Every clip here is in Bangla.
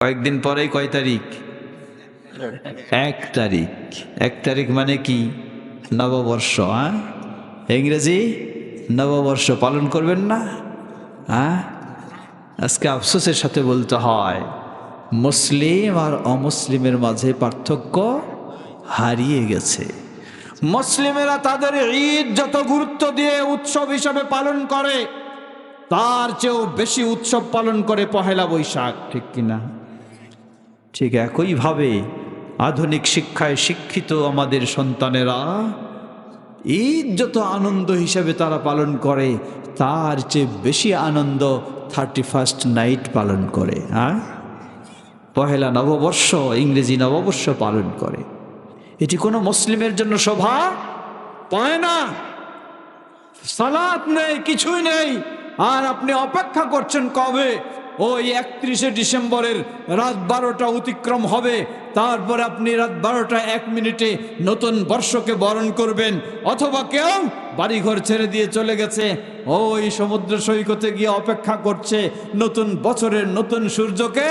কয়েকদিন পরেই কয় তারিখ? এক তারিখ। এক তারিখ মানে কি? নববর্ষ হ্যাঁ ইংরেজি? নববর্ষ পালন করবেন না? হ্যাঁ আজকে আফসোসের সাথে বলতে হয়, মুসলিম আর অমুসলিমের মাঝে পার্থক্য হারিয়ে গেছে। মুসলিমেরা তাদের ঈদ যত গুরুত্ব দিয়ে উৎসব হিসাবে পালন করে, তার চেয়েও বেশি উৎসব পালন করে পহেলা বৈশাখ, ঠিক কিনা? ঠিক একইভাবে আধুনিক শিক্ষায় শিক্ষিত আমাদের সন্তানেরা ঈদ যত আনন্দ হিসাবে তারা পালন করে, তার চেয়ে বেশি আনন্দ থার্টি ফার্স্ট নাইট পালন করে হ্যাঁ? পহেলা নববর্ষ, ইংরেজি নববর্ষ পালন করে। এটি কোনো মুসলিমের জন্য শোভা পায় না। সালাত নেই, কিছুই নেই। আর আপনি অপেক্ষা করছেন কবে? ওই একত্রিশে ডিসেম্বরের রাত বারোটা অতিক্রম হবে। তারপরে আপনি রাত বারোটা এক মিনিটে নতুন বর্ষকে বরণ করবেন। অথবা কেউ বাড়িঘর ছেড়ে দিয়ে চলে গেছে। ওই সমুদ্র সৈকতে গিয়ে অপেক্ষা করছে নতুন বছরের নতুন সূর্যকে।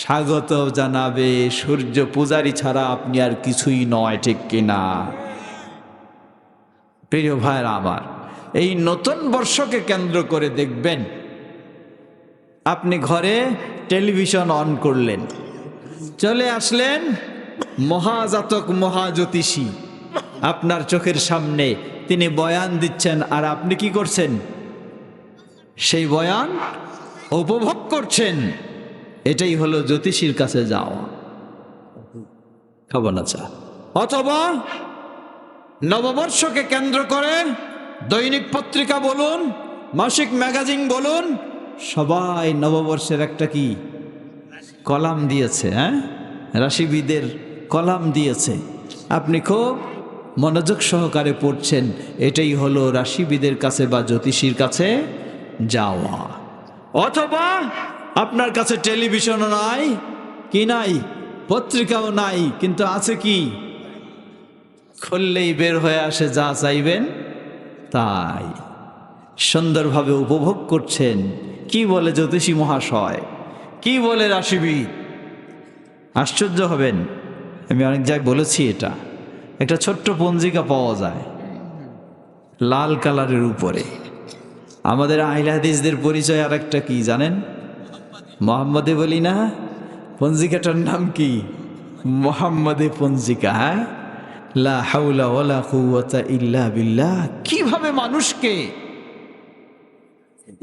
স্বাগত জানাবে সূর্য পূজারি ছাড়া আপনি আর কিছুই নয়, ঠিক কিনা প্রিয় ভাইরা আমার, এই নতুন বর্ষকে কেন্দ্র করে দেখবেন আপনি ঘরে টেলিভিশন অন করলেন। চলে আসলেন মহাজাতক মহাজ্যোতিষী। আপনার চোখের সামনে তিনি বয়ান দিচ্ছেন, আর আপনি কি করছেন? সেই বয়ান উপভোগ করছেন। এটাই হলো জ্যোতিষীর কাছে যাওয়া। খাব না চা। অথবা নববর্ষকে কেন্দ্র করে দৈনিক পত্রিকা বলুন, মাসিক ম্যাগাজিন বলুন সবাই নববর্ষের একটা কি? কলাম দিয়েছে হ্যাঁ? রাশিবিদের কলাম দিয়েছে। আপনি খুব মনোযোগ সহকারে পড়ছেন, এটাই হলো রাশিবিদের কাছে বা জ্যোতিষীর কাছে যাওয়া। অথবা আপনার কাছে টেলিভিশনও নাই, কি নাই? পত্রিকাও নাই, কিন্তু আছে কি? খুললেই বের হয়ে আসে যা চাইবেন, তাই। সুন্দরভাবে উপভোগ করছেন কি বলে জ্যোতিষী মহাশয়? কি বলে রাশিবিদ? আশ্চর্য হবেন, আমি অনেক জায়গায় বলেছি এটা। একটা ছোট্ট পঞ্জিকা পাওয়া যায়, লাল কালারের উপরে। আমাদের হাদিসদের পরিচয় আর একটা কি জানেন? মোহাম্মদে বলি না? পঞ্জিকাটার নাম কি? মোহাম্মদে পঞ্জিকা হ্যাঁ? লা হাউলা কুওয়াতা ইল্লা বিল্লাহ। কীভাবে মানুষকে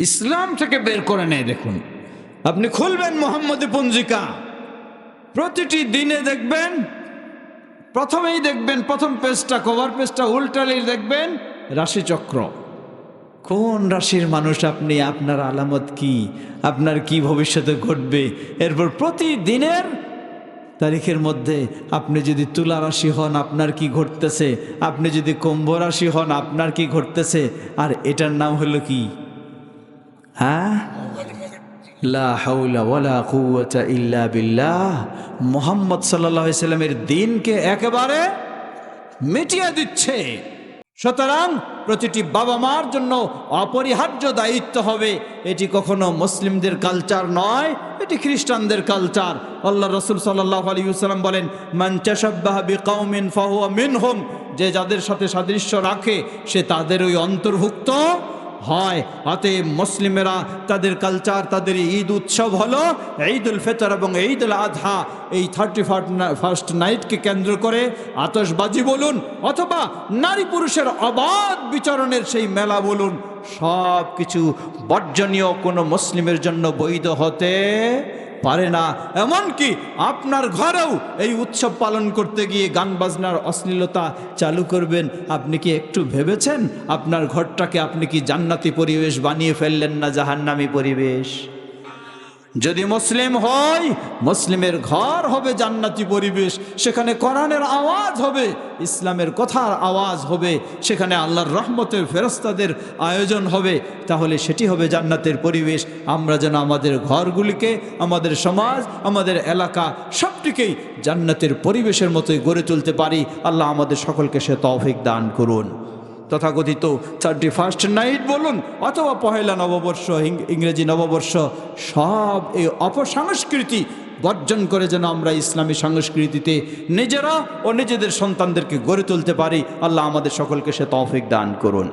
ইসলাম থেকে বের করে নেয়, দেখুন। আপনি খুলবেন মোহাম্মদী পঞ্জিকা। প্রতিটি দিনে দেখবেন, প্রথমেই দেখবেন প্রথম পেজটা কভার পেজটা, উল্টালেই দেখবেন রাশিচক্র। কোন রাশির মানুষ আপনি, আপনার আলামত কি, আপনার কি ভবিষ্যতে ঘটবে? এরপর প্রতিদিনের তারিখের মধ্যে আপনি যদি তুলা রাশি হন, আপনার কি ঘটতেছে? আপনি যদি কুম্ভ রাশি হন, আপনার কি ঘটতেছে? আর এটার নাম হলো কি? হ্যাঁ মোহাম্মদ দিনকে একেবারে মিটিয়ে দিচ্ছে সুতরাং প্রতিটি বাবা মার জন্য অপরিহার্য দায়িত্ব হবে। এটি কখনো মুসলিমদের কালচার নয়, এটি খ্রিস্টানদের কালচার আল্লাহ রসুল সাল্লাম বলেন মানচাসাব্বাহ বিকাউমিন ফাহুয়া যে যাদের সাথে সাদৃশ্য রাখে, সে তাদের ওই অন্তর্ভুক্ত হয়। অতএব মুসলিমেরা, তাদের কালচার তাদের ঈদ উৎসব হলো ঈদ উল ফিতর এবং ঈদ উল আধা। এই থার্টি ফার্স্ট নাইটকে কেন্দ্র করে আতশবাজি বলুন অথবা নারী পুরুষের অবাধ বিচরণের সেই মেলা বলুন। সব কিছু বর্জনীয় কোনো মুসলিমের জন্য বৈধ হতে পারে না। এমনকি আপনার ঘরেও এই উৎসব পালন করতে গিয়ে গান বাজনার অশ্লীলতা চালু করবেন। আপনি কি একটু ভেবেছেন? আপনার ঘরটাকে আপনি কি জান্নাতি পরিবেশ বানিয়ে ফেললেন না জাহান্নামি পরিবেশ? যদি মুসলিম হয়, মুসলিমের ঘর হবে জান্নাতি পরিবেশ, সেখানে কোরআনের আওয়াজ হবে, ইসলামের কথার আওয়াজ হবে, সেখানে আল্লাহর রহমতের ফেরস্তাদের আয়োজন হবে, তাহলে সেটি হবে জান্নাতের পরিবেশ। আমরা যেন আমাদের ঘরগুলিকে, আমাদের সমাজ, আমাদের এলাকা সবটিকেই জান্নাতের পরিবেশের মতোই গড়ে তুলতে পারি। আল্লাহ আমাদের সকলকে সে তৌফিক দান করুন। তথাকথিত চারটি ফার্স্ট নাইট বলুন অথবা পহেলা নববর্ষ ইংরেজি নববর্ষ, সব এই অপসংস্কৃতি বর্জন করে যেন আমরা ইসলামী সংস্কৃতিতে নিজেরা ও নিজেদের সন্তানদেরকে গড়ে তুলতে পারি। আল্লাহ আমাদের সকলকে সে তফিক দান করুন।